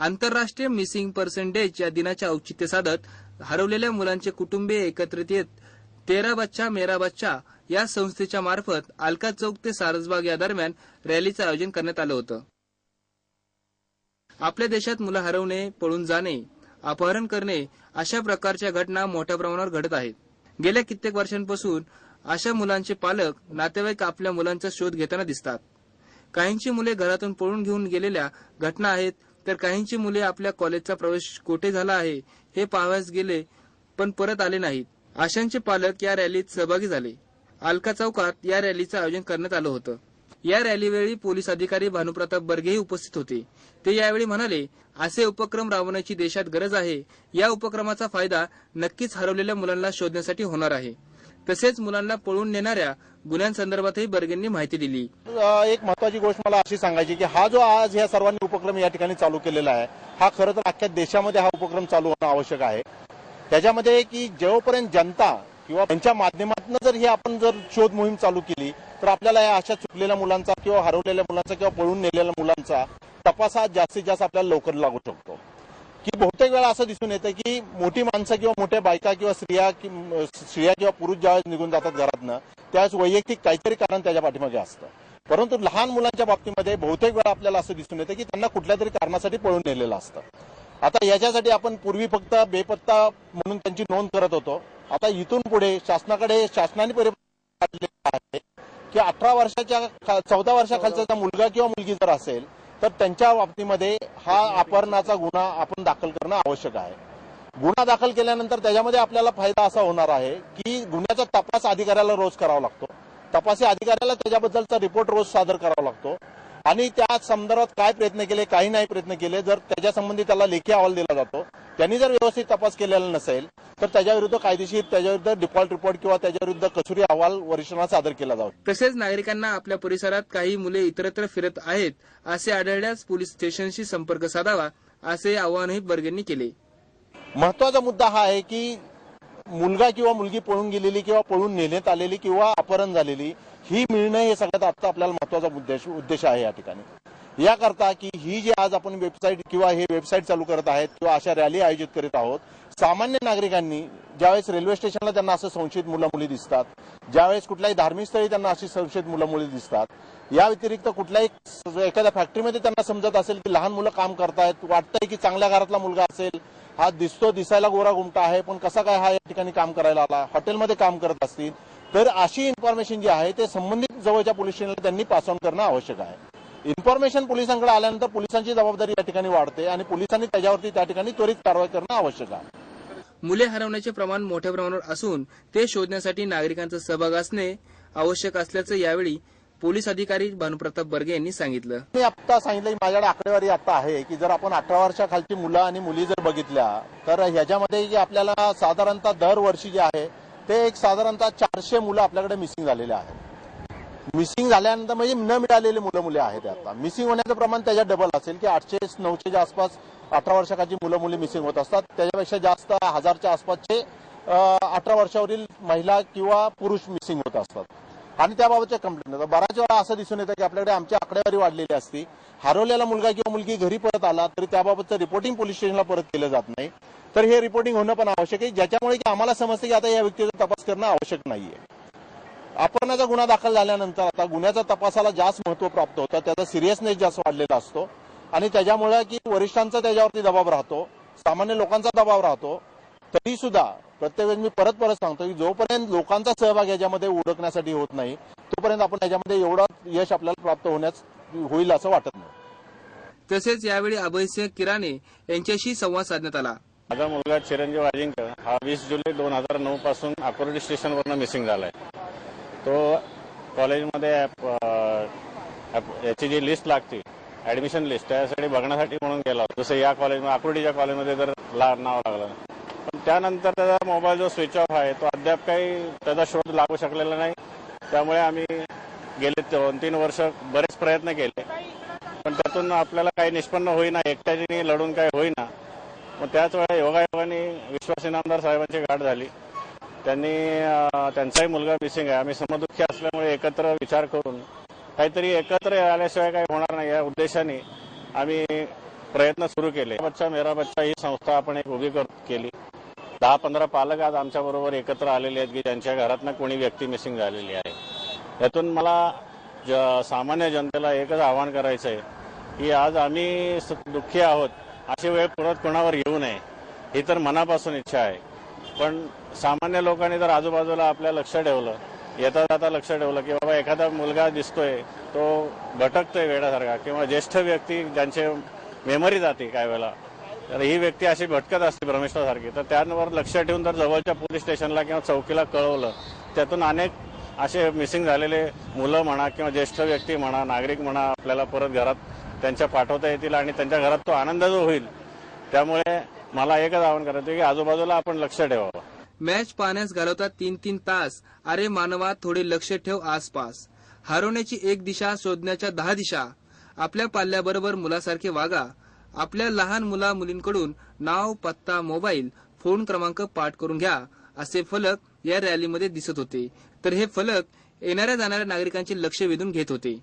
आंतरराष्ट्रीय missing percentage या दिनाचे औचित्य साधत हरवलेल्या मुलांचे कुटुंबीय एकत्रित येत तेरा बच्चा मेरा बच्चा या संस्थेच्या मार्फत अलका चौक ते सारसबाग या दरम्यान रॅलीचं आयोजन करण्यात आलं होतं. आपल्या देशात मुलं हरवणे पळून जाणे अपहरण करणे अशा प्रकारच्या घटना मोठ्या प्रमाणावर घडत आहेत. गेल्या कित्येक वर्षांपासून अशा मुलांचे पालक नातेवाईक आपल्या मुलांचा शोध घेताना दिसतात. काहींची मुले घरातून पळून घेऊन गेलेल्या घटना आहेत तर काहींची मुले आपल्या कॉलेजचा प्रवेश कोठे झाला आहे हे पाहावयास गेले पण परत आले नाहीत. आशांचे पालक या रॅलीत सहभागी झाले. अलका चौकात या रॅलीचं आयोजन करण्यात आलं होतं. या रॅलीवेळी पोलीस अधिकारी भानुप्रताप बर्गेही उपस्थित होते. ते यावेळी म्हणाले असे उपक्रम राबवण्याची देशात गरज आहे. या उपक्रमाचा फायदा नक्कीच हरवलेल्या मुलांना शोधण्यासाठी होणार आहे. तसेच मुलांना पळून नेणाऱ्या गुन्ह्यांसंदर्भातही बर्गेंनी माहिती दिली. एक महत्वाची गोष्ट मला अशी सांगायची की हा जो आज या सर्वांनी उपक्रम या ठिकाणी चालू केलेला आहे हा खरं तर अख्ख्या देशामध्ये हा उपक्रम चालू होणं आवश्यक आहे. त्याच्यामध्ये की जेव्हापर्यंत जनता किंवा त्यांच्या माध्यमातून जर ही आपण जर शोध मोहीम चालू केली तर आपल्याला या अशा चुकलेल्या मुलांचा किंवा हरवलेल्या मुलांचा किंवा पळून नेलेल्या मुलांचा तपास हा जास्तीत जास्त आपल्याला लवकर लागू शकतो. की बहुतेक वेळा असं दिसून येतं की मोठी माणसं किंवा मोठ्या बायका किंवा स्त्रिया कि- स्त्रिया किंवा पुरुष ज्यावेळेस निघून जातात घरातनं त्यावेळेस वैयक्तिक काहीतरी कारण त्याच्या पाठीमागे असतं. परंतु लहान मुलांच्या बाबतीमध्ये बहुतेक वेळा आपल्याला असं दिसून येतं की त्यांना कुठल्या तरी कारणासाठी पळून नेलेलं असतं. आता याच्यासाठी आपण पूर्वी फक्त बेपत्ता म्हणून त्यांची नोंद करत होतो. आता इथून पुढे शासनाकडे शासनाने परिपत्रक काढलेलं आहे की अठरा वर्षाच्या चौदा वर्षाखालचा मुलगा किंवा मुलगी जर असेल तर त्यांच्या बाबतीमध्ये हा अपहरणाचा गुन्हा आपण दाखल करणं आवश्यक आहे. गुन्हा दाखल केल्यानंतर त्याच्यामध्ये आपल्याला फायदा असा होणार आहे की गुन्ह्याचा तपास अधिकाऱ्याला रोज करावा लागतो. तपासी अधिकाऱ्याला त्याच्याबद्दलचा रिपोर्ट रोज सादर करावा लागतो. आणि त्या संदर्भात काय प्रयत्न केले काही नाही प्रयत्न केले. जर त्याच्या संबंधी त्याला लेखी अहवाल दिला जातो त्यांनी जर व्यवस्थित तपास केलेला नसेल तर त्याच्याविरुद्ध कायदेशीर त्याच्याविरुद्ध डिफॉल्ट रिपोर्ट किंवा त्याच्याविरुद्ध कसुरी अहवाल वरिष्ठांना सादर केला जातो. तसेच नागरिकांना आपल्या परिसरात काही मुले इतरत्र फिरत आहेत असे आढळल्यास पोलीस स्टेशनशी संपर्क साधावा असे आवाहनही बर्गेंनी केले. महत्त्वाचा मुद्दा हा आहे की मुलगा किंवा मुलगी पळून गेलेली किंवा पळून नेण्यात आलेली किंवा अपहरण झालेली ही मिळणं हे सगळ्यात आता आपल्याला महत्त्वाचा उद्देश उद्देश आहे या ठिकाणी. याकरता की ही जी आज आपण वेबसाईट किंवा हे वेबसाईट चालू करत आहेत किंवा अशा रॅली आयोजित करीत आहोत सामान्य नागरिकांनी ज्यावेळेस रेल्वे स्टेशनला त्यांना असं संशयित मुलं मुली दिसतात ज्यावेळेस कुठल्याही धार्मिक स्थळी त्यांना अशी संशयित मुलं मुली दिसतात या व्यतिरिक्त कुठल्याही एखाद्या फॅक्टरीमध्ये त्यांना समजत असेल की लहान मुलं काम करतायत वाटतंय की चांगल्या घरातला मुलगा असेल हा दिसतो दिसायला गोरा गुमटा आहे पण कसा काय हा या ठिकाणी काम करायला आला? हॉटेलमध्ये काम करत असतील तर अशी इन्फॉर्मेशन जी आहे ते संबंधित जवळच्या पोलीस स्टेशनला त्यांनी पास ऑन करणं आवश्यक आहे. इन्फॉर्मेशन पोलिसांकडे आल्यानंतर पोलिसांची जबाबदारी या ठिकाणी वाढते आणि पोलिसांनी त्याच्यावरती त्या ठिकाणी त्वरित कारवाई करणं आवश्यक आहे. मुले हरवण्याचे प्रमाण मोठ्या प्रमाणावर असून ते शोधण्यासाठी नागरिकांचा सहभाग असणे आवश्यक असल्याचं यावेळी पोलीस अधिकारी भानुप्रताप बर्गे यांनी सांगितलं. मी आता सांगितलं की माझ्याकडे आकडेवारी आता आहे की जर आपण अठरा वर्षाखालची मुलं आणि मुली जर बघितल्या तर ह्याच्यामध्ये आपल्याला साधारणतः दरवर्षी जे आहे ते एक साधारणतः चारशे मुलं आपल्याकडे मिसिंग झालेले आहेत. मिसिंग झाल्यानंतर म्हणजे न मिळालेली मुलं मुले आहेत आता. मिसिंग होण्याचं प्रमाण त्याच्यात डबल असेल की आठशे नऊशेच्या आसपास अठरा वर्षाखाची मुलं मुली मिसिंग होत असतात. त्याच्यापेक्षा जास्त हजारच्या आसपासचे अठरा वर्षावरील महिला किंवा पुरुष मिसिंग होत असतात. आणि त्याबाबतच्या कंप्लेंट होतात बऱ्याच वेळा असं दिसून येतं की आपल्याकडे आमची आकडेवारी वाढलेली असती. हरवलेला मुलगा किंवा मुलगी घरी परत आला तरी त्याबाबतचं रिपोर्टिंग पोलीस स्टेशनला परत केलं जात नाही. तर हे रिपोर्टिंग होणं पण आवश्यक आहे. ज्याच्यामुळे की आम्हाला समजतं की आता या व्यक्तीचा तपास करणं आवश्यक नाहीये. अपहरणाचा गुन्हा दाखल झाल्यानंतर आता गुन्ह्याच्या तपासाला जास्त महत्त्व प्राप्त होतं. त्याचा सिरियसनेस जास्त वाढलेला असतो. आणि त्याच्यामुळे की वरिष्ठांचा त्याच्यावरती दबाव राहतो. सामान्य लोकांचा दबाव राहतो. तरी सुद्धा प्रत्येक वेळेस मी परत परत सांगतो की जोपर्यंत लोकांचा सहभाग याच्यामध्ये उडकण्यासाठी होत नाही तोपर्यंत आपण याच्यामध्ये एवढं यश आपल्याला प्राप्त होण्यास होईल असं वाटत नाही. तसेच यावेळी अभयसिंह किराणे यांच्याशी संवाद साधण्यात आला. माझा मुलगा चिरंजीव अजिंक्य हा वीस जुलै दोन हजार नऊ पासून अकोर्डी स्टेशनवरनं मिसिंग झालाय. तो कॉलेजमध्ये याची जी लिस्ट लागते ऍडमिशन लिस्ट त्यासाठी बघण्यासाठी म्हणून गेला. जसं या कॉलेजमध्ये अकोर्डीच्या कॉलेजमध्ये तर ला नाव लागलं त्यानंतर त्याचा मोबाईल जो स्विच ऑफ आहे तो अद्याप काही त्याचा शोध लागू शकलेला नाही. त्यामुळे आम्ही गेले दोन तीन वर्ष बरेच प्रयत्न केले. पण त्यातून आपल्याला काही निष्पन्न होईना एकट्याने लढून काही होईना. मग त्याच वेळा योगायोगाने विश्वास इनामदार साहेबांची गाठ झाली. त्यांनी त्यांचाही मुलगा मिसिंग आहे. आम्ही समदुःखी असल्यामुळे एकत्र विचार करून काहीतरी एकत्र आल्याशिवाय काही होणार नाही या उद्देशाने आम्ही प्रयत्न सुरू केले. बच्चा मेरा बच्चा ही संस्था आपण एक उभी कर केली. दहा पंधरा पालक आज आमच्याबरोबर एकत्र आलेले आहेत की ज्यांच्या घरातनं कोणी व्यक्ती मिसिंग झालेली आहे. यातून मला ज- सामान्य जनतेला एकच आवाहन करायचं आहे की आज आम्ही दुःखी आहोत अशी वेळ परत कोणावर येऊ नये ही तर मनापासून इच्छा आहे. पण सामान्य लोकांनी जर आजूबाजूला आपल्या लक्ष ठेवलं येता जाता लक्ष ठेवलं की बाबा एखादा मुलगा दिसतोय तो भटकतोय वेळासारखा किंवा ज्येष्ठ व्यक्ती ज्यांचे मेमरी जाते काय वेळेला तर ही व्यक्ती अशी भटकत असते भ्रमेश्वरासारखी तर त्यांवर लक्ष ठेवून जर जवळच्या पोलीस स्टेशनला किंवा चौकीला कळवलं त्यातून अनेक असे मिसिंग झालेले मुलं म्हणा किंवा ज्येष्ठ व्यक्ती म्हणा नागरिक म्हणा आपल्याला परत घरात त्यांच्या पाठवता येतील आणि त्यांच्या घरात तो आनंद जो होईल त्यामुळे मला एकच आवाहन करायचं की आजूबाजूला आपण लक्ष ठेवावं. मॅच पाहण्यास घालवतात तीन तीन तास. अरे मानवा थोडे लक्ष ठेव आसपास. हरवण्याची एक दिशा शोधण्याच्या दहा दिशा. आपल्या पाल्याबरोबर मुलासारखे वागा. आपल्या लहान मुला मुलींकडून नाव पत्ता मोबाईल फोन क्रमांक पाठ करून घ्या असे फलक या रॅलीमध्ये दिसत होते. तर हे फलक येणाऱ्या जाणाऱ्या नागरिकांचे लक्ष वेधून घेत होते.